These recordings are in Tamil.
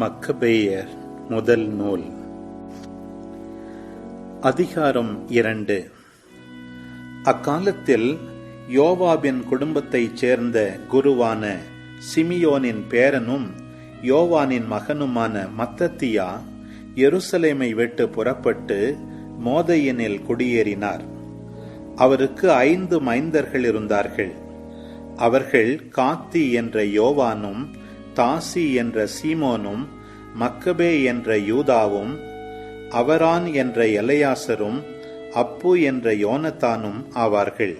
மக்கபேயர் முதல் நூல். அதிகாரம் இரண்டு. அக்காலத்தில் யோவாபின் குடும்பத்தைச் சேர்ந்த குருவான சிமியோனின் பேரனும் யோவானின் மகனுமான மத்தத்தியா எருசலேமை விட்டு புறப்பட்டு மோதையனில் குடியேறினார். அவருக்கு ஐந்து மைந்தர்கள் இருந்தார்கள். அவர்கள் காத்தி என்ற யோவானும் தாசி என்ற சீமோனும் மக்கபே என்ற யூதாவும் அவரான் என்ற எலையாசரும் அப்பு என்ற யோனத்தானும் ஆவார்கள்.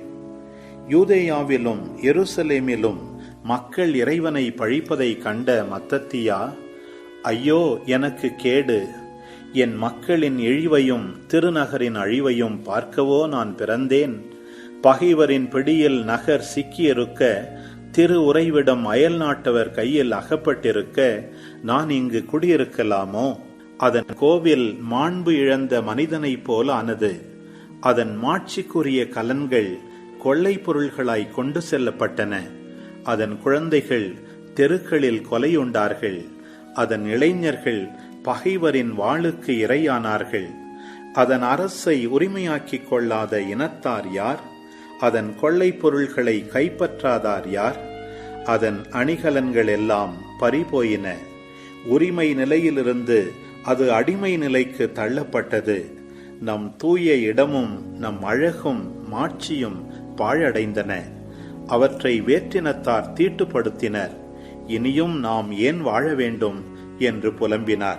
யூதேயாவிலும் எருசலேமிலும் மக்கள் இறைவனை பழிப்பதை கண்ட மத்தத்தியா ஐயோ எனக்கு கேடு. என் மக்களின் இழிவையும் திருநகரின் அழிவையும் பார்க்கவோ நான் பிறந்தேன். பகைவரின் பிடியில் நகர் சிக்கியிருக்க திரு உறைவிடம் அயல் நாட்டவர் கையில் அகப்பட்டிருக்க நான் இங்கு குடியிருக்கலாமோ? அதன் கோவில் மாண்பு இழந்த மனிதனைப் போல ஆனது. அதன் மாட்சிக்குரிய கலன்கள் கொள்ளை பொருள்களாய் கொண்டு செல்லப்பட்டன. அதன் குழந்தைகள் தெருக்களில் கொலையுண்டார்கள். அதன் இளைஞர்கள் பகைவரின் வாளுக்கு இரையானார்கள். அதன் அரசை உரிமையாக்கிக் கொள்ளாத இனத்தார் யார்? அதன் கொள்ளை பொருள்களை கைப்பற்றாதார் யார்? அதன் அணிகலன்கள் எல்லாம் பறிபோயின. உரிமை நிலையிலிருந்து அது அடிமை நிலைக்கு தள்ளப்பட்டது. நம் தூய இடமும் நம் அழகும் மாட்சியும் பாழடைந்தன. அவற்றை வேற்றினத்தார் தீட்டுப்படுத்தினர். இனியும் நாம் ஏன் வாழ வேண்டும்? என்று புலம்பினார்.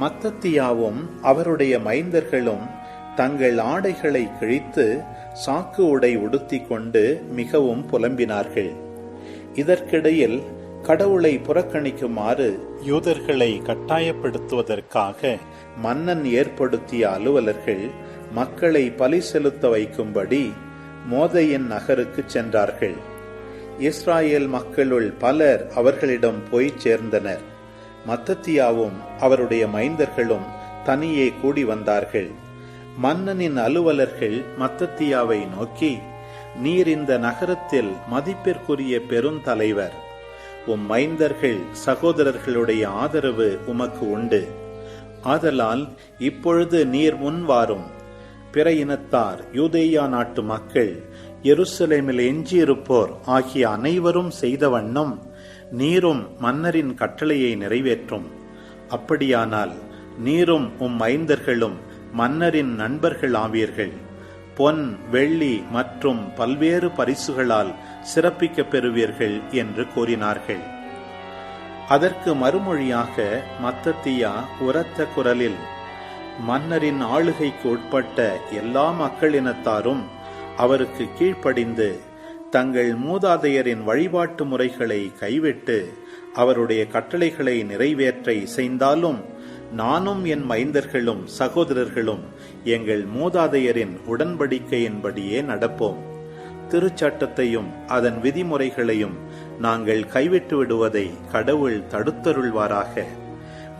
மத்தத்தியாவும் அவருடைய மைந்தர்களும் தங்கள் ஆடைகளை கிழித்து சாக்கு உடை உடுத்திக் கொண்டு மிகவும் புலம்பினார்கள். இதற்கிடையில் கடவுளை புறக்கணிக்குமாறு யூதர்களை கட்டாயப்படுத்துவதற்காக மன்னன் ஏற்படுத்திய அலுவலர்கள் மக்களை பலி செலுத்த வைக்கும்படி மோதையின் நகருக்கு சென்றார்கள். இஸ்ராயேல் மக்களுள் பலர் அவர்களிடம் போய் சேர்ந்தனர். மத்தத்தியாவும் அவருடைய மைந்தர்களும் தனியே கூடி வந்தார்கள். மன்னனின் அலுவலர்கள் மத்தத்தியாவை நோக்கி நீர் இந்த நகரத்தில் மதிப்பிற்குரிய பெருந்தலைவர். உம் மைந்தர்கள் சகோதரர்களுடைய ஆதரவு உமக்கு உண்டு. ஆதலால் இப்பொழுது நீர் முன்வாரும் பிற இனத்தார் யூதேயா நாட்டு மக்கள் எருசலேமில் எஞ்சியிருப்போர் ஆகிய அனைவரும் செய்த வண்ணம் நீரும் மன்னரின் கட்டளையை நிறைவேற்றும். அப்படியானால் நீரும் உம் மைந்தர்களும் மன்னரின் நண்பர்கள் ஆவீர்கள். பொன் வெள்ளி மற்றும் பல்வேறு பரிசுகளால் சிறப்பிக்க பெறுவீர்கள் என்று கூறினார்கள். அதற்கு மறுமொழியாக மத்தத்தியா உரத்த குரலில் மன்னரின் ஆளுகைக்கு உட்பட்ட எல்லா மக்களினத்தாரும் அவருக்கு கீழ்ப்படிந்து தங்கள் மூதாதையரின் வழிபாட்டு முறைகளை கைவிட்டு அவருடைய கட்டளைகளை நிறைவேற்ற இசைந்தாலும் நானும் என் மைந்தர்களும் சகோதரர்களும் எங்கள் மூதாதையரின் உடன்படிக்கையின்படியே நடப்போம். திருச்சட்டத்தையும் அதன் விதிமுறைகளையும் நாங்கள் கைவிட்டு விடுவதை கடவுள் தடுத்தருள்வாராக.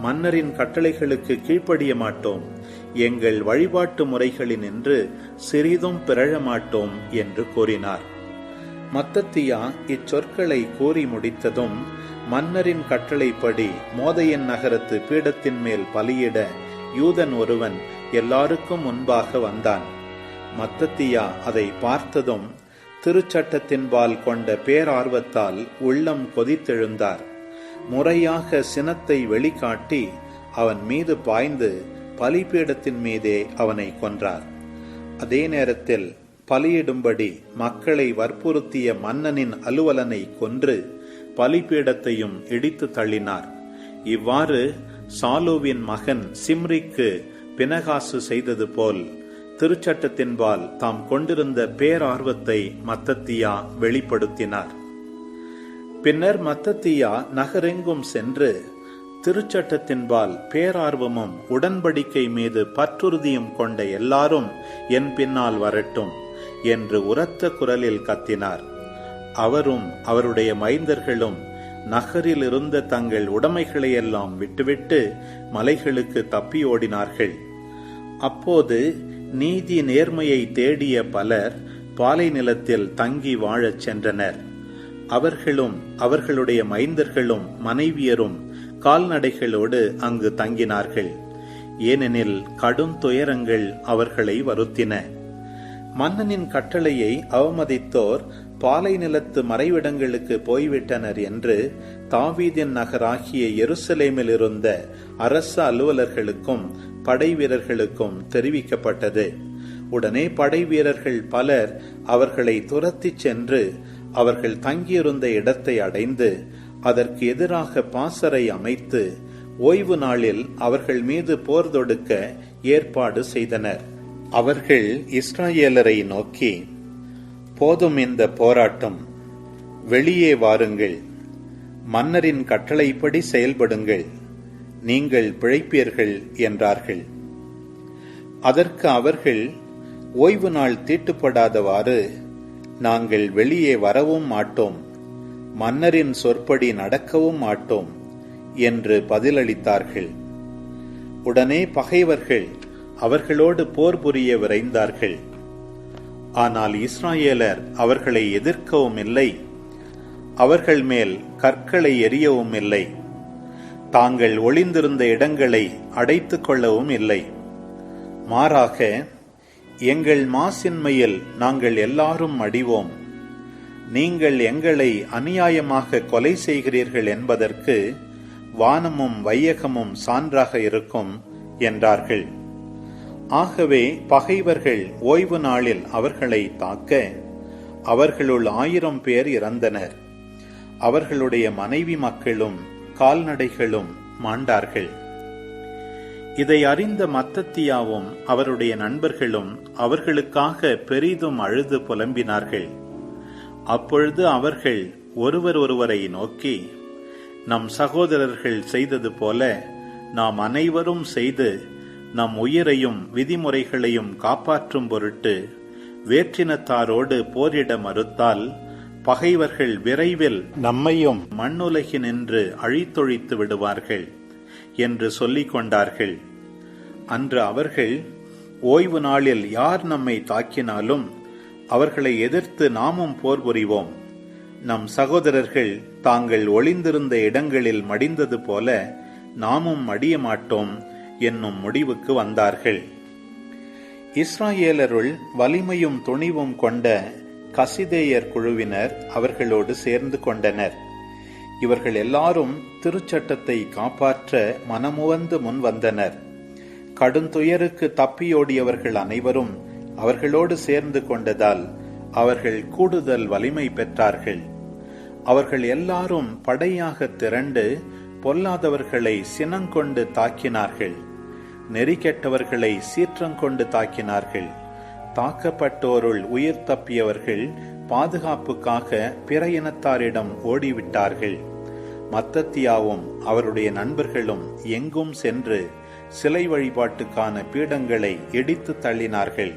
மன்னரின் கட்டளைகளுக்கு கீழ்ப்படிய மாட்டோம். எங்கள் வழிபாட்டு முறைகளினின்று சிறிதும் பிறழ மாட்டோம் என்று கூறினார். மத்தத்தியா இச்சொற்களை கூறி முடித்ததும் மன்னரின் கட்டளைப்படி மோதையன் நகரத்து பீடத்தின் மேல் பலியிட யூதன் ஒருவன் எல்லாருக்கும் முன்பாக வந்தான். மத்தத்தியா அதை பார்த்ததும் திருச்சட்டத்தின்பால் கொண்ட பேரார்வத்தால் உள்ளம் கொதித்தெழுந்தார். முறையாக சினத்தை வெளிக்காட்டி அவன் மீது பாய்ந்து பலிபீடத்தின் மீதே அவனை கொன்றார். அதே நேரத்தில் பலியிடும்படி மக்களை வற்புறுத்திய மன்னனின் அலுவலனை கொன்று பலிபீடத்தையும் இடித்து தள்ளினார். இவ்வாறு சாலுவின் மகன் சிம்ரிக்கு பினகாசு செய்தது போல் திருச்சட்டத்தின்பால் தாம் கொண்டிருந்த பேரார்வத்தை மத்தத்தியா வெளிப்படுத்தினார். பின்னர் மத்தத்தியா நகரெங்கும் சென்று திருச்சட்டத்தின்பால் பேரார்வமும் உடன்படிக்கை மீது பற்றுறுதியும் கொண்ட எல்லாரும் என் பின்னால் வரட்டும். என்று உரத்த குரலில் கத்தினார். அவரும் அவருடைய மைந்தர்களும் நகரில் இருந்த தங்கள் உடைமைகளை எல்லாம் விட்டுவிட்டு மலைகளுக்கு தப்பி ஓடினார்கள். அப்போது நீதி நேர்மையை தேடிய பலர் பாலை நிலத்தில் தங்கி வாழச் சென்றனர். அவர்களும் அவர்களுடைய மைந்தர்களும் மனைவியரும் கால்நடைகளோடு அங்கு தங்கினார்கள். ஏனெனில் கடும் துயரங்கள் அவர்களை வருத்தின. மன்னனின் கட்டளையை அவமதித்தோர் பாலை நிலத்து மறைவிடங்களுக்கு போய்விட்டனர் என்று தாவீதின் நகராகிய எருசலேமில் இருந்த அரச அலுவலர்களுக்கும் படை வீரர்களுக்கும் தெரிவிக்கப்பட்டது. உடனே படை வீரர்கள் பலர் அவர்களை துரத்திச் சென்று அவர்கள் தங்கியிருந்த இடத்தை அடைந்து அதற்கு எதிராக பாசறை அமைத்து ஓய்வு நாளில் அவர்கள் மீது போர் தொடுக்க ஏற்பாடு செய்தனர். அவர்கள் இஸ்ராயேலரை நோக்கி போதும் இந்த போராட்டம் வெளியே வாருங்கள். மன்னரின் கட்டளைப்படி செயல்படுங்கள். நீங்கள் பிழைப்பீர்கள் என்றார்கள். அதற்கு அவர்கள் ஓய்வு நாள் தீட்டுப்படாதவாறு நாங்கள் வெளியே வரவும் மாட்டோம். மன்னரின் சொற்படி நடக்கவும் மாட்டோம் என்று பதிலளித்தார்கள். உடனே பகைவர்கள் அவர்களோடு போர் புரிய விரைந்தார்கள். ஆனால் இஸ்ராயேலர் அவர்களை எதிர்க்கவும் இல்லை. அவர்கள் மேல் கற்களை எரியவும் இல்லை. தாங்கள் ஒளிந்திருந்த இடங்களை அடைத்துக் கொள்ளவும் இல்லை. மாறாக எங்கள் மாசின்மையில் நாங்கள் எல்லாரும் அடிவோம். நீங்கள் எங்களை அநியாயமாக கொலை செய்கிறீர்கள் என்பதற்கு வானமும் வையகமும் சான்றாக இருக்கும் என்றார்கள். ஆகவே பகைவர்கள் ஓய்வு நாளில் அவர்களை தாக்க அவர்களுள் ஆயிரம் பேர் இறந்தனர். அவர்களுடைய மனைவி மக்களும் கால்நடைகளும் மாண்டார்கள். இதை அறிந்த மத்தத்தியாவும் அவருடைய நண்பர்களும் அவர்களுக்காக பெரிதும் அழுது புலம்பினார்கள். அப்பொழுது அவர்கள் ஒருவர் ஒருவரை நோக்கி நம் சகோதரர்கள் செய்தது போல நாம் அனைவரும் செய்து நம் உயிரையும் விதிமுறைகளையும் காப்பாற்றும் பொருட்டு வேற்றினத்தாரோடு போரிட மறுத்தால் பகைவர்கள் விரைவில் நம்மையும் மண்ணுலகினின்று அழித்தொழித்து விடுவார்கள் என்று சொல்லிக் கொண்டார்கள். அன்று அவர்கள் ஓய்வு நாளில் யார் நம்மை தாக்கினாலும் அவர்களை எதிர்த்து நாமும் போர் புரிவோம். நம் சகோதரர்கள் தாங்கள் ஒளிந்திருந்த இடங்களில் மடிந்தது போல நாமும் மடிய மாட்டோம் என்னும் முடிவுக்கு வந்தார்கள். இஸ்ராயேலருள் வலிமையும் துணிவும் கொண்ட கசிதேயர் குழுவினர் அவர்களோடு சேர்ந்து கொண்டனர். இவர்கள் எல்லாரும் திருச்சட்டத்தை காப்பாற்ற மனமுவந்து முன் வந்தனர். கடுந்துயருக்கு தப்பியோடியவர்கள் அனைவரும் அவர்களோடு சேர்ந்து கொண்டதால் அவர்கள் கூடுதல் வலிமை பெற்றார்கள். அவர்கள் எல்லாரும் படையாக திரண்டு பொல்லாதவர்களை சினங்கொண்டு தாக்கினார்கள். நெறிக்கெட்டவர்களை சீற்றங்கொண்டு தாக்கினார்கள். தாக்கப்பட்டோருள் உயிர் தப்பியவர்கள் பாதுகாப்புக்காக பிற இனத்தாரிடம் ஓடிவிட்டார்கள். மத்தத்தியாவும் அவருடைய நண்பர்களும் எங்கும் சென்று சிலை வழிபாட்டுக்கான பீடங்களை இடித்து தள்ளினார்கள்.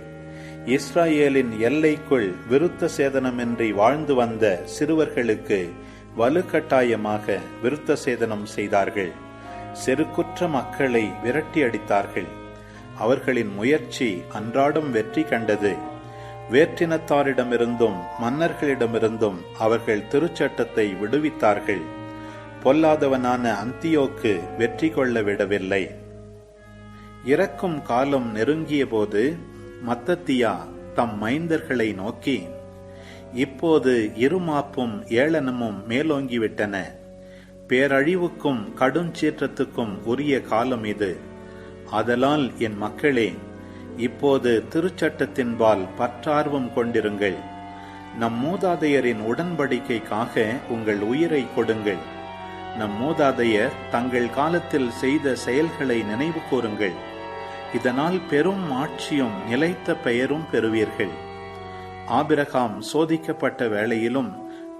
இஸ்ராயேலின் எல்லைக்குள் விருத்த சேதனமின்றி வாழ்ந்து வந்த சிறுவர்களுக்கு வலுக்கட்டாயமாக விருத்த சேதனம் செய்தார்கள். செருக்குற்ற மக்களை விரட்டி அடித்தார்கள். அவர்களின் முயற்சி அன்றாடம் வெற்றி கண்டது. வேற்றினத்தாரிடமிருந்தும் மன்னர்களிடமிருந்தும் அவர்கள் திருச்சட்டத்தை விடுவித்தார்கள். பொல்லாதவனான அந்தியோக்கு வெற்றி கொள்ள விடவில்லை. இறக்கும் காலம் நெருங்கிய போது மத்தத்தியா தம் மைந்தர்களை நோக்கி இப்போது இருமாப்பும் ஏளனமும் மேலோங்கிவிட்டன. பேரழிவுக்கும் கடுஞ்சீற்றத்துக்கும் உரிய காலம் இது. அதலால் என் மக்களே இப்போது திருச்சட்டத்தின்பால் பற்றார்வம் கொண்டிருங்கள். நம் மூதாதையரின் உடன்படிக்கைக்காக உங்கள் உயிரை கொடுங்கள். நம் மூதாதையர் தங்கள் காலத்தில் செய்த செயல்களை நினைவு கூறுங்கள். இதனால் பெரும் ஆட்சியும் நிலைத்த பெயரும் பெறுவீர்கள். ஆபிரகாம் சோதிக்கப்பட்ட வேளையிலும்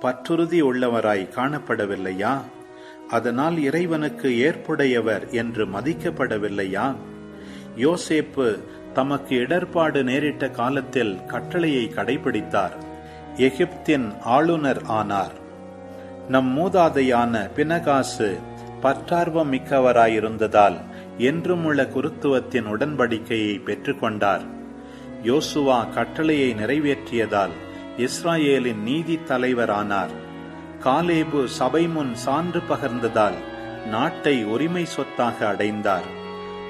பற்றுறுதி உள்ளவராய் காணப்படவில்லையா? அதனால் இறைவனுக்கு ஏற்புடையவர் என்று மதிக்கப்படவில்லையா? யோசேப்பு தமக்கு இடர்பாடு நேரிட்ட காலத்தில் கட்டளையை கடைபிடித்தார். எகிப்தின் ஆளுநர் ஆனார். நம் மூதாதையான பினகாசு பற்றார்வம் மிக்கவராயிருந்ததால் என்றுமுள்ள குருத்துவத்தின் உடன்படிக்கையை பெற்றுக்கொண்டார். யோசுவா கட்டளையை நிறைவேற்றியதால் இஸ்ராயேலின் நீதி தலைவரானார். காலேபு சபை முன் சான்று பகர்ந்ததால் நாட்டை உரிமை சொத்தாக அடைந்தார்.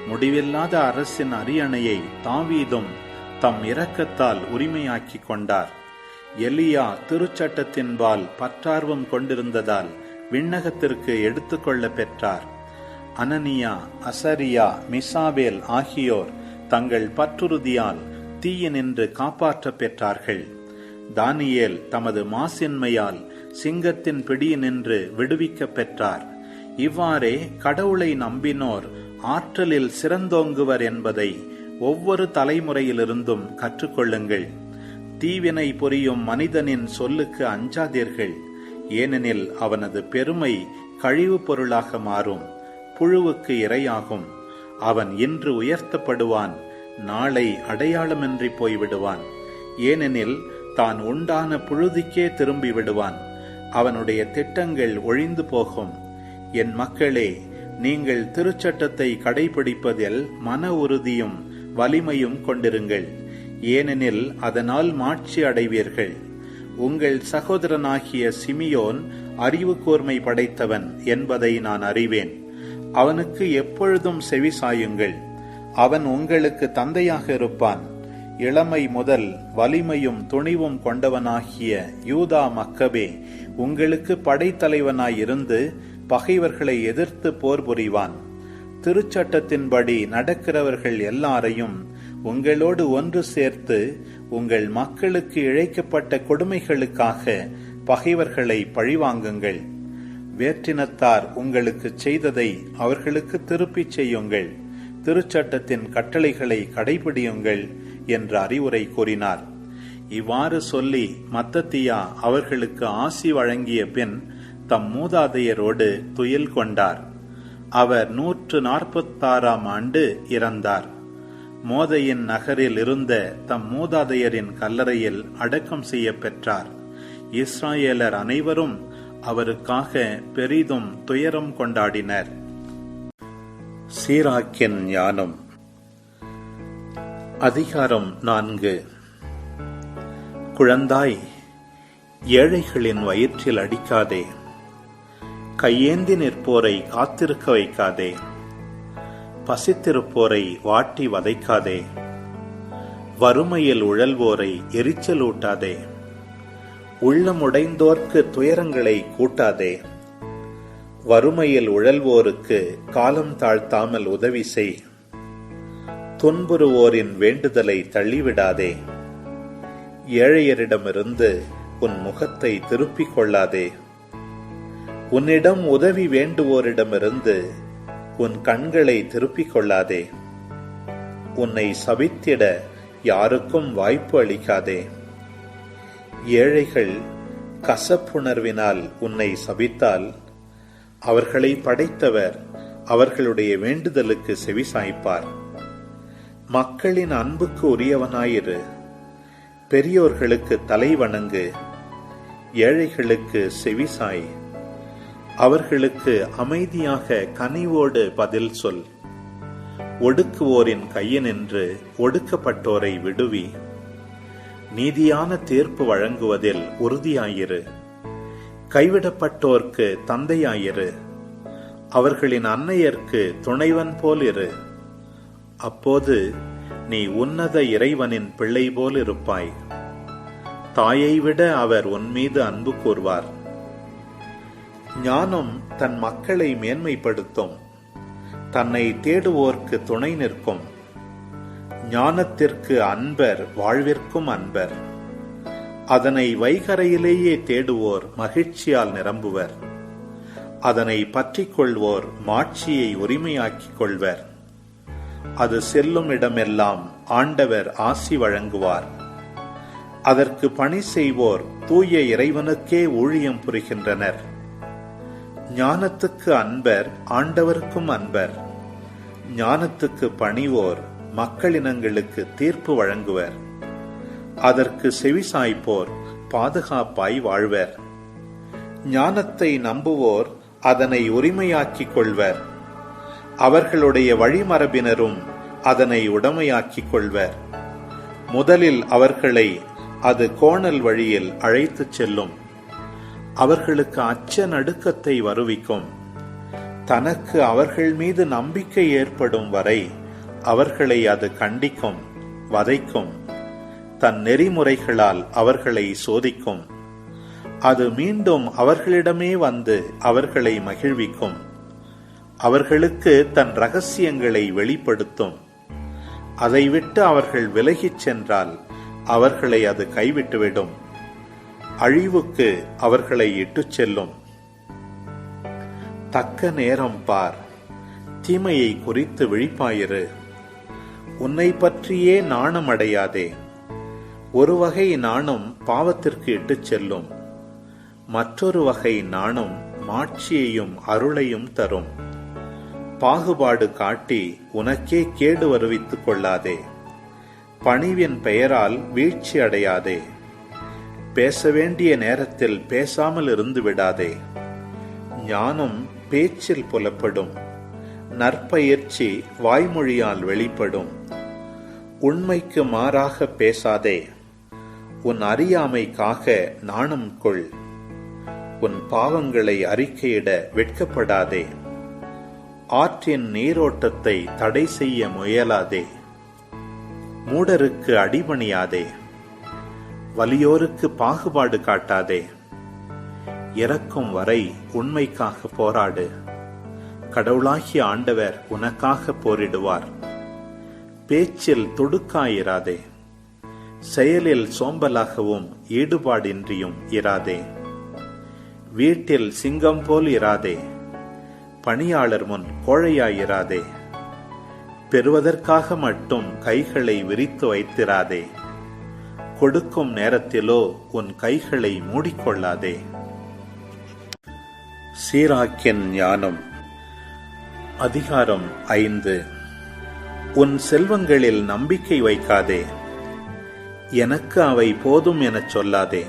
முடிவில்லாத அரசின் அரியணையை தாவீதும் தம் இரக்கத்தால் உரிமையாக்கிக் கொண்டார். எலியா திருச்சட்டத்தின்பால் பற்றார்வம் கொண்டிருந்ததால் விண்ணகத்திற்கு எடுத்துக்கொள்ள பெற்றார். அனனியா அசரியா மிசாவேல் ஆகியோர் தங்கள் பற்றுறுதியால் தீயினின்று காப்பாற்ற பெற்றார்கள். தானியேல் தமது மாசின்மையால் சிங்கத்தின் பிடியினின்று விடுவிக்க பெற்றார். இவ்வாறே கடவுளை நம்பினோர் ஆற்றலில் சிறந்தோங்குவர் என்பதை ஒவ்வொரு தலைமுறையிலிருந்தும் கற்றுக்கொள்ளுங்கள். தீவினை புரியும் மனிதனின் சொல்லுக்கு அஞ்சாதீர்கள். ஏனெனில் அவனது பெருமை கழிவுப் பொருளாக மாறும் புழுவுக்கு இரையாகும். அவன் இன்று உயர்த்தப்படுவான் நாளை அடையாளமின்றி போய்விடுவான். ஏனெனில் தான் உண்டான புழுதிக்கே திரும்பி விடுவான். அவனுடைய திட்டங்கள் ஒழிந்து போகும். என் மக்களே நீங்கள் திருச்சட்டத்தை கடைபிடிப்பதில் மன உறுதியும் வலிமையும் கொண்டிருங்கள். ஏனெனில் அதனால் மாட்சி அடைவீர்கள். உங்கள் சகோதரனாகிய சிமியோன் அறிவு கூர்மை படைத்தவன் என்பதை நான் அறிவேன். அவனுக்கு எப்பொழுதும் செவி சாயுங்கள். அவன் உங்களுக்கு தந்தையாக இருப்பான். இளமை முதல் வலிமையும் துணிவும் கொண்டவனாகிய யூதா மக்கபே உங்களுக்கு படைத்தலைவனாயிருந்து பகைவர்களை எதிர்த்து போர் புரிவான். திருச்சட்டத்தின்படி நடக்கிறவர்கள் எல்லாரையும் உங்களோடு ஒன்று சேர்த்து உங்கள் மக்களுக்கு இழைக்கப்பட்ட கொடுமைகளுக்காக பகைவர்களை பழிவாங்குங்கள். வேற்றினத்தார் உங்களுக்கு செய்ததை அவர்களுக்கு திருப்பிச் செய்யுங்கள். திருச்சட்டத்தின் கட்டளைகளை கடைபிடியுங்கள் என்ற அறிவுரை கூறினார். இவ்வாறு சொல்லி மத்தத்தியா அவர்களுக்கு ஆசி வழங்கிய பின் தம் மூதாதையரோடு துயில் கொண்டார். அவர் நூற்று நாற்பத்தாறாம் ஆண்டு இறந்தார். மோதையின் நகரில் இருந்த தம் மூதாதையரின் கல்லறையில் அடக்கம் செய்ய பெற்றார். இஸ்ராயேலர் அனைவரும் அவருக்காக பெரிதும் துயரம் கொண்டாடினர். சீராக்கின் ஞானம். அதிகாரம் நான்கு. குழந்தாய் ஏழைகளின் வயிற்றில் அடிக்காதே. கையேந்தி நிற்போரை காத்திருக்க வைக்காதே. பசித்திருப்போரை வாட்டி வதைக்காதே. வறுமையில் உழல்வோரை எரிச்சலூட்டாதே. உள்ளமுடைந்தோர்க்கு துயரங்களை கூட்டாதே. வறுமையில் உழல்வோருக்கு காலம் தாழ்த்தாமல் உதவி செய். துன்புறுவோரின் வேண்டுதலை தள்ளிவிடாதே. ஏழையரிடமிருந்து உன் முகத்தை திருப்பிக் கொள்ளாதே. உன்னிடம் உதவி வேண்டுவோரிடமிருந்து உன் கண்களை திருப்பிக் கொள்ளாதே. உன்னை சபித்திட யாருக்கும் வாய்ப்பு அளிக்காதே. ஏழைகள் கசப்புணர்வினால் உன்னை சபித்தால் அவர்களை படைத்தவர் அவர்களுடைய வேண்டுதலுக்கு செவிசாய்ப்பார் மக்களின் அன்புக்கு உரியவனாயிரு. பெரியோர்களுக்கு தலை வணங்கு. ஏழைகளுக்கு செவிசாய் அவர்களுக்கு அமைதியாக கனிவோடு பதில் சொல். ஒடுக்குவோரின் கையினின்று ஒடுக்கப்பட்டோரை விடுவி. நீதியான தீர்ப்பு வழங்குவதில் உறுதியாயிரு. கைவிடப்பட்டோர்க்கு தந்தையாயிரு. அவர்களின் அன்னையர்க்கு துணைவன் போல் இரு அப்போது நீ உன்னத இறைவனின் பிள்ளை போல் இருப்பாய் தாயை விட அவர் உன் மீது அன்பு கூர்வார். ஞானம் தன் மக்களை மேன்மைப்படுத்தும். தன்னை தேடுவோர்க்கு துணை நிற்கும். ஞானத்திற்கு அன்பர் வாழ்விற்கும் அன்பர். அதனை வைகரையிலேயே தேடுவோர் மகிழ்ச்சியால் நிரம்புவர். அதனை பற்றிக் கொள்வோர் மாட்சியை உரிமையாக்கிக் கொள்வர். அது செல்லும் இடமெல்லாம் ஆண்டவர் ஆசி வழங்குவார். அதற்கு பணி செய்வோர் தூய இறைவனுக்கே ஊழியம் புரிகின்றனர். ஞானத்துக்கு அன்பர் ஆண்டவருக்கும் அன்பர். ஞானத்துக்கு பணிவோர் மக்களினங்களுக்கு தீர்ப்பு வழங்குவர். அதற்கு செவிசாய்ப்போர் பாதுகாப்பாய் வாழ்வர். ஞானத்தை நம்புவோர் அதனை உரிமையாக்கிக் கொள்வர். அவர்களுடைய வழிமரபினரும் அதனை உடமையாக்கிக் கொள்வர். முதலில் அவர்களை அது கோணல் வழியில் அழைத்துச் செல்லும். அவர்களுக்கு அச்ச நடுக்கத்தை வருவிக்கும். தனக்கு அவர்கள் மீது நம்பிக்கை ஏற்படும் வரை அவர்களை அது கண்டிக்கும் வதைக்கும். தன் நெறிமுறைகளால் அவர்களை சோதிக்கும். அது மீண்டும் அவர்களிடமே வந்து அவர்களை மகிழ்விக்கும். அவர்களுக்கு தன் ரகசியங்களை வெளிப்படுத்தும். அதை விட்டு அவர்கள் விலகிச் சென்றால் அவர்களை அது கைவிட்டுவிடும். அழிவுக்கு அவர்களை இட்டுச் செல்லும். தக்க நேரம் பார். தீமையை குறித்து விழிப்பாயிரு. உன்னை பற்றியே நாணம் அடையாதே ஒரு வகை நாணம் பாவத்திற்கு இட்டுச் செல்லும். மற்றொரு வகை நாணம் மாட்சியையும் அருளையும் தரும். பாகுபாடு காட்டி உனக்கே கேடு வருவித்துக் கொள்ளாதே. பணிவின் பெயரால் வீழ்ச்சி அடையாதே. பேச வேண்டிய நேரத்தில் பேசாமல் இருந்து விடாதே. ஞானம் பேச்சில் புலப்படும். நற்பயிற்சி வாய்மொழியால் வெளிப்படும். உண்மைக்கு மாறாக பேசாதே. உன் அறியாமைக்காக நாணம் கொள். உன் பாவங்களை அறிக்கையிட வெட்கப்படாதே. ஆற்றின் நீரோட்டத்தை தடை செய்ய முயலாதே. மூடருக்கு அடிபணியாதே. வலியோருக்கு பாகுபாடு காட்டாதே. இறக்கும் வரை உண்மைக்காக போராடு. கடவுளாகிய ஆண்டவர் உனக்காக போரிடுவார். பேச்சில் தொடுக்காயிராதே. செயலில் சோம்பலாகவும் ஈடுபாடின்றியும் இராதே. வீட்டில் சிங்கம் போல் இராதே. பணியாளர் முன் கோழையாயிராதே. பெறுவதற்காக மட்டும் கைகளை விரித்து வைத்திராதே. கொடுக்கும் நேரத்திலோ உன் கைகளை மூடிக்கொள்ளாதே. சீராக்கின் ஞானம். அதிகாரம் ஐந்து. உன் செல்வங்களில் நம்பிக்கை வைக்காதே. எனக்கு அவை போதும் எனச் சொல்லாதே.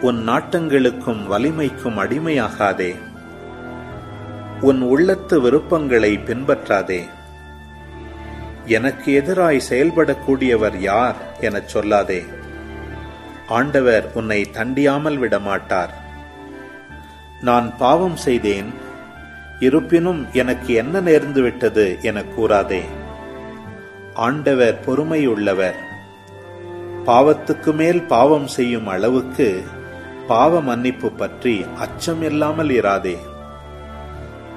உன் நாட்டங்களுக்கும் வலிமைக்கும் அடிமையாகாதே. உன் உள்ளத்து விருப்பங்களை பின்பற்றாதே. எனக்கு எதிராய் செயல்படக்கூடியவர் யார் எனச் சொல்லாதே. ஆண்டவர் உன்னை தண்டியாமல் விடமாட்டார். நான் பாவம் செய்தேன். இருப்பினும் எனக்கு என்ன நேர்ந்துவிட்டது என கூறாதே. ஆண்டவர் பொறுமையுள்ளவர். பாவத்துக்கு மேல் பாவம் செய்யும் அளவுக்கு பாவ மன்னிப்பு பற்றி அச்சம் இல்லாமல் இராதே.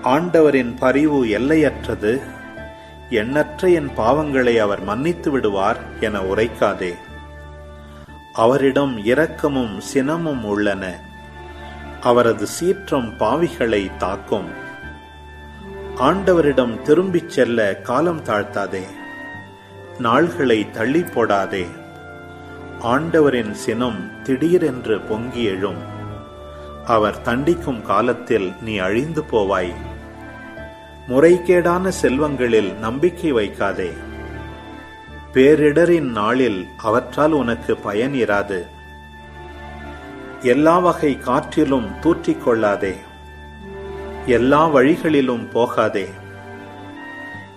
ஆண்டவரின் பரிவு எல்லையற்றது. எண்ணற்ற என் பாவங்களை அவர் மன்னித்து விடுவார் என உரைக்காதே. அவரிடம் இரக்கமும் சினமும் உள்ளன. அவரது சீற்றம் பாவிகளை தாக்கும். ஆண்டவரிடம் திரும்பிச் செல்ல காலம் தாழ்த்தாதே. நாள்களை தள்ளி போடாதே. ஆண்டவரின் சினம் திடீரென்று பொங்கி எழும். அவர் தண்டிக்கும் காலத்தில் நீ அழிந்து போவாய். முறைகேடான செல்வங்களில் நம்பிக்கை வைக்காதே. பேரிடரின் நாளில் அவற்றால் உனக்கு பயன் இராது. எல்லா வகை காற்றிலும் தூற்றிக் கொள்ளாதே. எல்லா வழிகளிலும் போகாதே.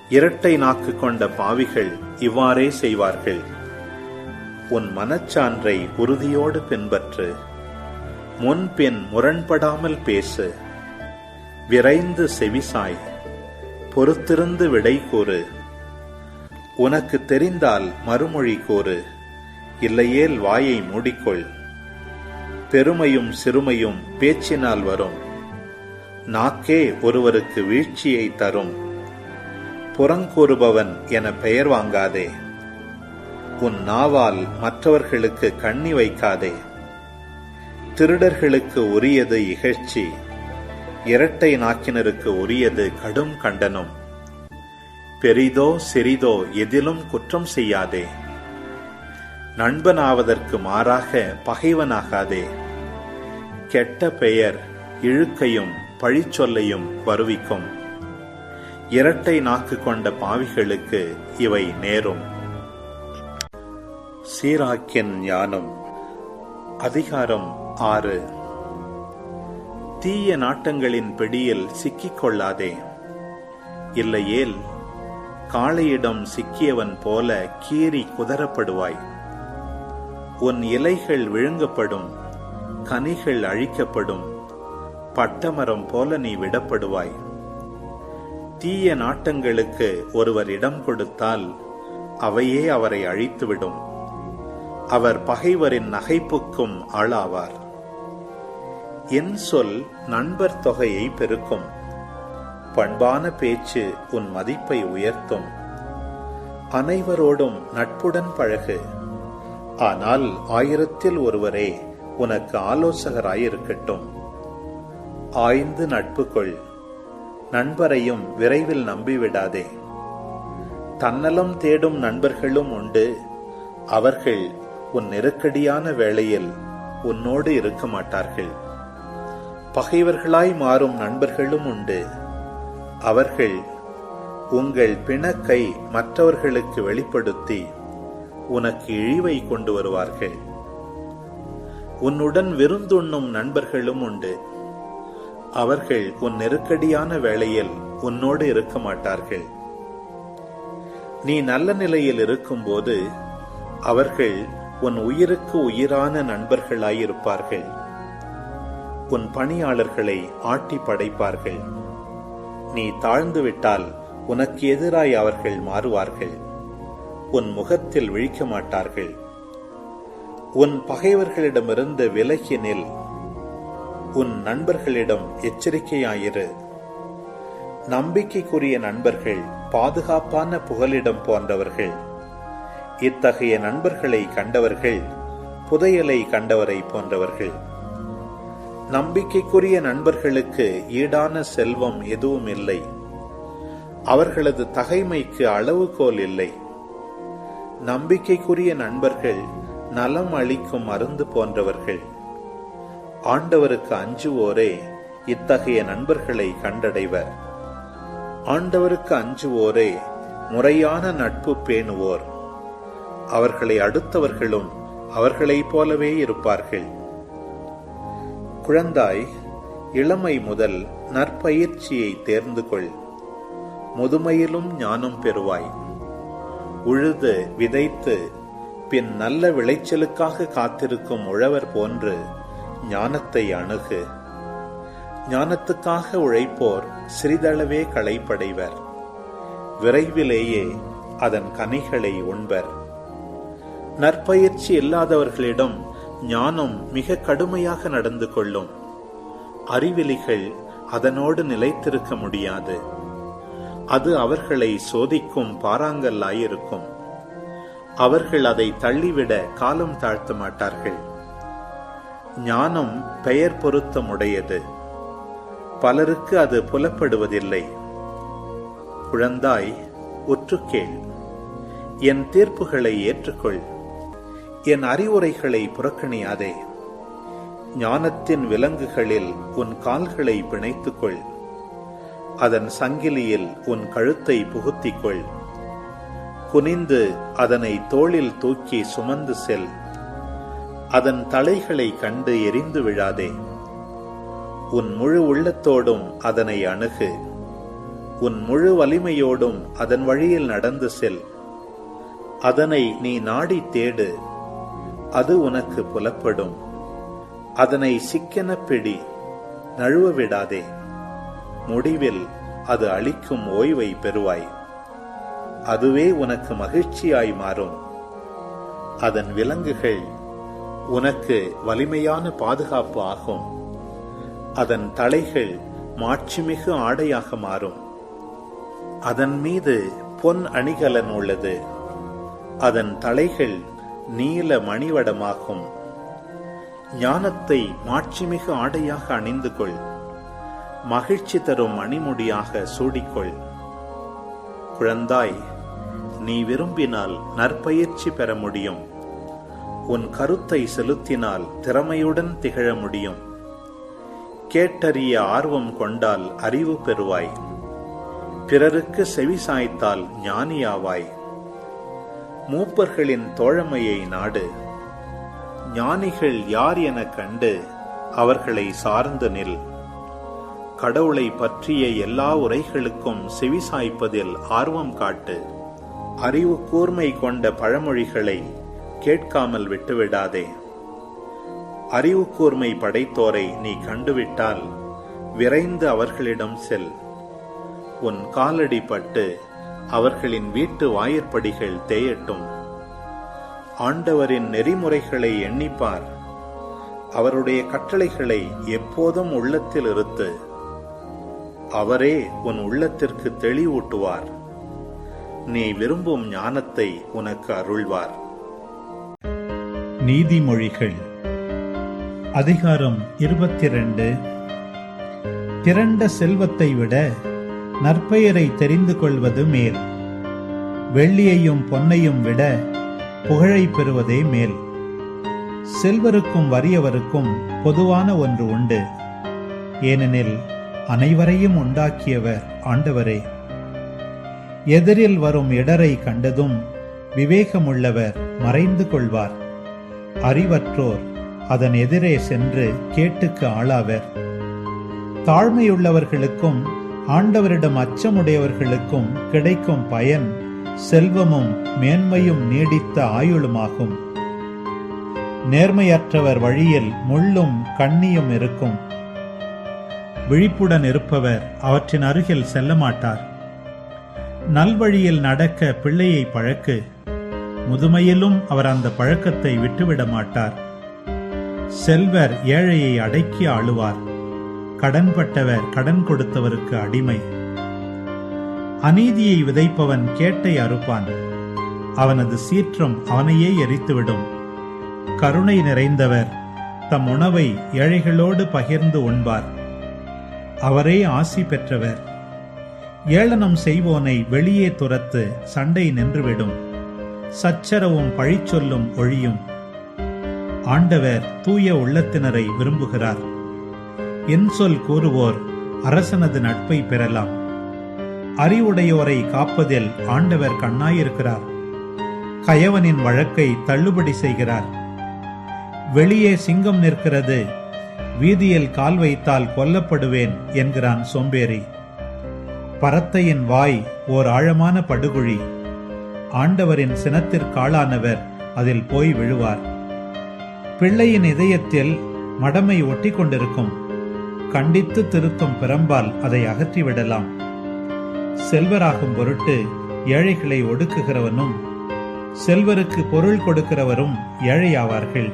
இரட்டை நாக்கு கொண்ட பாவிகள் இவ்வாறே செய்வார்கள். உன் மனச்சான்றை உறுதியோடு பின்பற்று. முன்பின் முரண்படாமல் பேசு. விரைந்து செவிசாய். பொறுத்திருந்து விடை கூறு. உனக்கு தெரிந்தால் மறுமொழி கூறு. இல்லையேல் வாயை மூடிக்கொள். பெருமையும் சிறுமையும் பேச்சினால் வரும். நாக்கே ஒருவருக்கு வீழ்ச்சியை தரும். புறங்கூறுபவன் என பெயர் வாங்காதே. உன் நாவால் மற்றவர்களுக்கு கண்ணி வைக்காதே. திருடர்களுக்கு உரியது இகழ்ச்சி இரட்டை நாக்கினருக்கு உரியது கடும் கண்டனம். பெரிதோ சிறிதோ எதிலும் குற்றம் செய்யாதே. நண்பனாவதற்கு மாறாக பகைவனாகாதே. கெட்ட பெயர் இழுக்கையும் பழிச்சொல்லையும் வருவிக்கும். இரட்டை நாக்கு கொண்ட பாவிகளுக்கு இவை நேரும். சீராக்கின் ஞானம். அதிகாரம் ஆறு. தீய நாட்டங்களின் பிடியில் சிக்கிக் கொள்ளாதே இல்லையேல் காளையிடம் சிக்கியவன் போல கீறி குதறப்படுவாய். உன் இலைகள் விழுங்கப்படும் கனிகள் அழிக்கப்படும் பட்டமரம் போல நீ விடப்படுவாய். தீய நாட்டங்களுக்கு ஒருவர் இடம் கொடுத்தால் அவையே அவரை அழித்துவிடும். அவர் பகைவரின் நகைப்புக்கும் ஆளாவார். என் சொல் நண்பர் தொகையை பெருக்கும். பண்பான பேச்சு உன் மதிப்பை உயர்த்தும். அனைவரோடும் நட்புடன் பழகு. ஆனால் ஆயிரத்தில் ஒருவரே உனக்கு ஆலோசகராயிருக்கட்டும். ஆய்ந்து நட்பு கொள். நண்பரையும் விரைவில் நம்பிவிடாதே. தன்னலம் தேடும் நண்பர்களும் உண்டு. அவர்கள் உன் நெருக்கடியான வேளையில் உன்னோடு இருக்க மாட்டார்கள். பகைவர்களாய் மாறும் நண்பர்களும் உண்டு. அவர்கள் உங்கள் பிணக்கை மற்றவர்களுக்கு வெளிப்படுத்தி உனக்கு இழிவை கொண்டு வருவார்கள். உன்னுடன் விருந்துண்ணும் நண்பர்களும் உண்டு. அவர்கள் உன் நெருக்கடியான வேளையில் உன்னோடு இருக்க மாட்டார்கள். நீ நல்ல நிலையில் இருக்கும்போது அவர்கள் உன் உயிருக்கு உயிரான நண்பர்களாயிருப்பார்கள். உன் பணியாளர்களை ஆட்டி படைப்பார்கள். நீ தாழ்ந்துவிட்டால் உனக்கு எதிராய் அவர்கள் மாறுவார்கள். உன் முகத்தில் விழிக்க மாட்டார்கள் உன் பகைவர்களிடமிருந்து விலகினில் உன் நண்பர்களிடம் எச்சரிக்கையாயிரு. நம்பிக்கைக்குரிய நண்பர்கள் பாதுகாப்பான புகலிடம் போன்றவர்கள். இத்தகைய நண்பர்களை கண்டவர்கள் புதையலை கண்டவரை போன்றவர்கள். நம்பிக்கைக்குரிய நண்பர்களுக்கு ஈடான செல்வம் எதுவும் இல்லை. அவர்களது தகைமைக்கு அளவுகோல் இல்லை. நம்பிக்கைக்குரிய நண்பர்கள் நலம் அளிக்கும் மருந்து போன்றவர்கள். ஆண்டவருக்கு அஞ்சுவோரே இத்தகைய நண்பர்களை கண்டடைவர். ஆண்டவருக்கு அஞ்சுவோரே முறையான நட்பு பேணுவோர். அவர்களை அடுத்தவர்களும் அவர்களைப் போலவே இருப்பார்கள். குழந்தாய் இளமை முதல் நற்பயிற்சியை தேர்ந்து கொள். முதுமையிலும் ஞானம் பெறுவாய். உழுது விதைத்து பின் நல்ல விளைச்சலுக்காக காத்திருக்கும் உழவர் போன்று ஞானத்தை அணுகு. ஞானத்துக்காக உழைப்போர் சிறிதளவே களைப்படைவர். விரைவிலேயே அதன் கனிகளை உண்பர். நற்பயிற்சி இல்லாதவர்களிடம் ஞானம் மிக கடுமையாக நடந்து கொள்ளும். அறிவிலிகள் அதனோடு நிலைத்திருக்க முடியாது. அது அவர்களை சோதிக்கும் பாறாங்கல்லாயிருக்கும். அவர்கள் அதை தள்ளிவிட காலம் தாழ்த்த மாட்டார்கள். ஞானம் பெயர் பொருத்தமுடையது. பலருக்கு அது புலப்படுவதில்லை. குழந்தாய் உற்றுக்கேள். என் தீர்ப்புகளை ஏற்றுக்கொள். என் அறிவுரைகளை புறக்கணியாதே. ஞானத்தின் விலங்குகளில் உன் கால்களை பிணைத்துக்கொள். அதன் சங்கிலியில் உன் கழுத்தை புகுத்திக்கொள். குனிந்து அதனை தோளில் தூக்கி சுமந்து செல். அதன் தலைகளை கண்டு எரிந்து விழாதே. உன் முழு உள்ளத்தோடும் அதனை அணுகு. உன் முழு வலிமையோடும் அதன் வழியில் நடந்து செல். அதனை நீ நாடி தேடு. அது உனக்கு புலப்படும். அதனை சிக்கென பிடி நழுவ விடாதே. முடிவில் அது அளிக்கும் ஓய்வை பெறுவாய். அதுவே உனக்கு மகிழ்ச்சியாய் மாறும். அதன் விலங்குகள் உனக்கு வலிமையான பாதுகாப்பு ஆகும். அதன் தலைகள் மாட்சிமிகு ஆடையாக மாறும். அதன் மீது பொன் அணிகலன் உள்ளது. அதன் தலைகள் நீல மணிவடமாகும். ஞானத்தை மாட்சிமிகு ஆடையாக அணிந்து கொள் மகிழ்ச்சி தரும் மணிமுடியாக சூடிக்கொள். குழந்தாய் நீ விரும்பினால் நற்பயிற்சி பெற முடியும். உன் கருத்தை செலுத்தினால் திறமையுடன் திகழ முடியும். கேட்டறிய ஆர்வம் கொண்டால் அறிவு பெறுவாய். பிறருக்கு செவி சாய்த்தால் ஞானியாவாய். மூப்பர்களின் தோழமையை நாடு. ஞானிகள் யார் என கண்டு அவர்களை சார்ந்து நில். கடவுளை பற்றிய எல்லா உரைகளுக்கும் செவிசாய்ப்பதில் ஆர்வம் காட்டு. அறிவு கூர்மை கொண்ட பழமொழிகளை கேட்காமல் விட்டுவிடாதே. அறிவு கூர்மை படைத்தோரை நீ கண்டுவிட்டால் விரைந்து அவர்களிடம் செல். உன் காலடி பட்டு அவர்களின் வீட்டு வாயிற்படிகள் தேயட்டும். ஆண்டவரின் நெறிமுறைகளை எண்ணிப்பார். அவருடைய கட்டளைகளை எப்போதும் உள்ளத்தில் இருத்து அவரே உன் உள்ளத்திற்கு தெளிவூட்டுவார். நீ விரும்பும் ஞானத்தை உனக்கு அருள்வார். நீதிமொழிகள். அதிகாரம் இருபத்தி ரெண்டு திரண்ட செல்வத்தை விட நற்பெயரை தெரிந்து கொள்வது மேல். வெள்ளியையும் பொன்னையும் விட புகழை பெறுவதே மேல். செல்வருக்கும் வறியவருக்கும் பொதுவான ஒன்று உண்டு. ஏனெனில் அனைவரையும் உண்டாக்கியவர் ஆண்டவரே. எதிரில் வரும் இடரை கண்டதும் விவேகமுள்ளவர் மறைந்து கொள்வார். அறிவற்றோர் அதன் எதிரே சென்று கேட்டுக்கு ஆளாவர். தாழ்மையுள்ளவர்களுக்கும் ஆண்டவரிடம் அச்சமுடையவர்களுக்கும் கிடைக்கும் பயன் செல்வமும் மேன்மையும் நீடித்த ஆயுளுமாகும். நேர்மையற்றவர் வழியில் முள்ளும் கண்ணியும் இருக்கும். விழிப்புடன் இருப்பவர் அவற்றின் அருகில் செல்ல மாட்டார் நல்வழியில் நடக்க பிள்ளையை பழக்கு முதுமையிலும் அவர் அந்த பழக்கத்தை விட்டுவிட மாட்டார் செல்வர் ஏழையை அடக்கி ஆளுவார். கடன்பட்டவர் கடன் கொடுத்தவருக்கு அடிமை. அநீதியை விதைப்பவன் கேட்டை அறுப்பான். அவனது சீற்றம் அவனையே எரித்துவிடும். கருணை நிறைந்தவர் தம் உணவை ஏழைகளோடு பகிர்ந்து உண்பார். அவரே ஆசி பெற்றவர். ஏளனம் செய்வோனை வெளியே துரத்து சண்டை நின்றுவிடும். சச்சரவும் பழிச்சொல்லும் ஒழியும். ஆண்டவர் தூய உள்ளத்தினரை விரும்புகிறார். இன்சொல் கூறுவோர் அரசனது நட்பை பெறலாம். அறிவுடையோரை காப்பதில் ஆண்டவர் கண்ணாயிருக்கிறார். கயவனின் வழக்கை தள்ளுபடி செய்கிறார். வெளியே சிங்கம் நிற்கிறது. வீதியில் கால் வைத்தால் கொல்லப்படுவேன் என்கிறான் சோம்பேறி. பரத்தையின் வாய் ஓர் ஆழமான படுகுழி. ஆண்டவரின் சினத்திற்காளானவர் அதில் போய் விழுவார். பிள்ளையின் இதயத்தில் மடமை ஒட்டி கொண்டிருக்கும் கண்டித்து திருத்தும் பிரம்பால் அதை அகற்றிவிடலாம். செல்வராகும் பொருட்டு ஏழைகளை ஒடுக்குகிறவனும் செல்வருக்கு பொருள் கொடுக்கிறவரும் ஏழையாவார்கள்.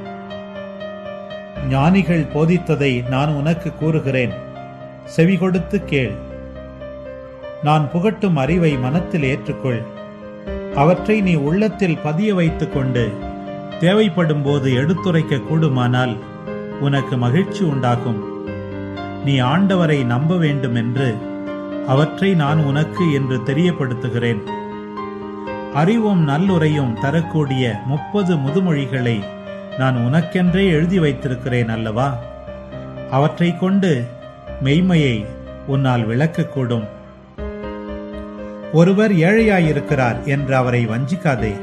ஞானிகள் போதித்ததை நான் உனக்கு கூறுகிறேன். செவி கொடுத்து கேள். நான் புகட்டும் அறிவை மனத்தில் ஏற்றுக்கொள். அவற்றை நீ உள்ளத்தில் பதிய வைத்துக் கொண்டு தேவைப்படும் போது எடுத்துரைக்க கூடுமானால் உனக்கு மகிழ்ச்சி உண்டாகும். நீ ஆண்டவரை நம்ப வேண்டும் என்று அவற்றை நான் உனக்கு என்று தெரியப்படுத்துகிறேன். அறிவும் நல்லுரையும் தரக்கூடிய முப்பது முதுமொழிகளை நான் உனக்கென்றே எழுதி வைத்திருக்கிறேன் அல்லவா? அவற்றைக் கொண்டு மெய்மையை உன்னால் விளக்கக்கூடும். ஒருவர் ஏழையாயிருக்கிறார் என்று அவரை வஞ்சிக்காதே.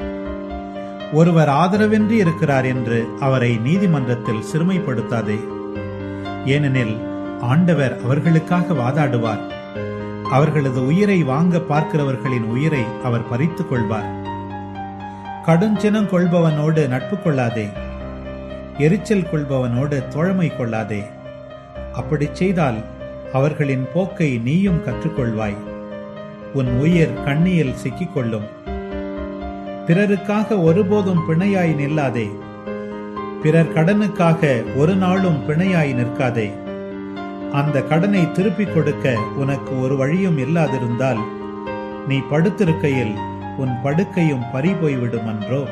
ஒருவர் ஆதரவின்றி இருக்கிறார் என்று அவரை நீதிமன்றத்தில் சிறுமைப்படுத்தாதே. ஏனெனில் ஆண்டவர் அவர்களுக்காக வாதாடுவார். அவர்களது உயிரை வாங்க பார்க்கிறவர்களின் உயிரை அவர் பறித்துக் கொள்வார். கடுஞ்சினம் கொள்பவனோடு நட்பு கொள்ளாதே. எரிச்சல் கொள்பவனோடு தோழமை கொள்ளாதே. அப்படிச் செய்தால் அவர்களின் போக்கை நீயும் கற்றுக்கொள்வாய். உன் உயிர் கண்ணியில் சிக்கிக்கொள்ளும். பிறருக்காக ஒருபோதும் பிணையாய் நில்லாதே. பிறர் கடனுக்காக ஒரு நாளும் பிணையாய் நிற்காதே. அந்த கடனை திருப்பிக் கொடுக்க உனக்கு ஒரு வழியும் இல்லாதிருந்தால் நீ படுத்திருக்கையில் உன் படுக்கையும் பறி போய்விடும் அன்றோ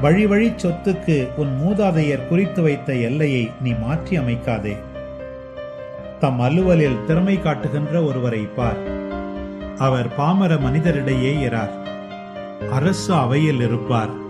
வழி வழி சொத்துக்கு உன் மூதாதையர் குறித்து வைத்த எல்லையை நீ மாற்றி அமைக்காதே. தம் அலுவலில் திறமை காட்டுகின்ற ஒருவரை பார். அவர் பாமர மனிதரிடையே இறார் அரசு அவையில் இருப்பார்.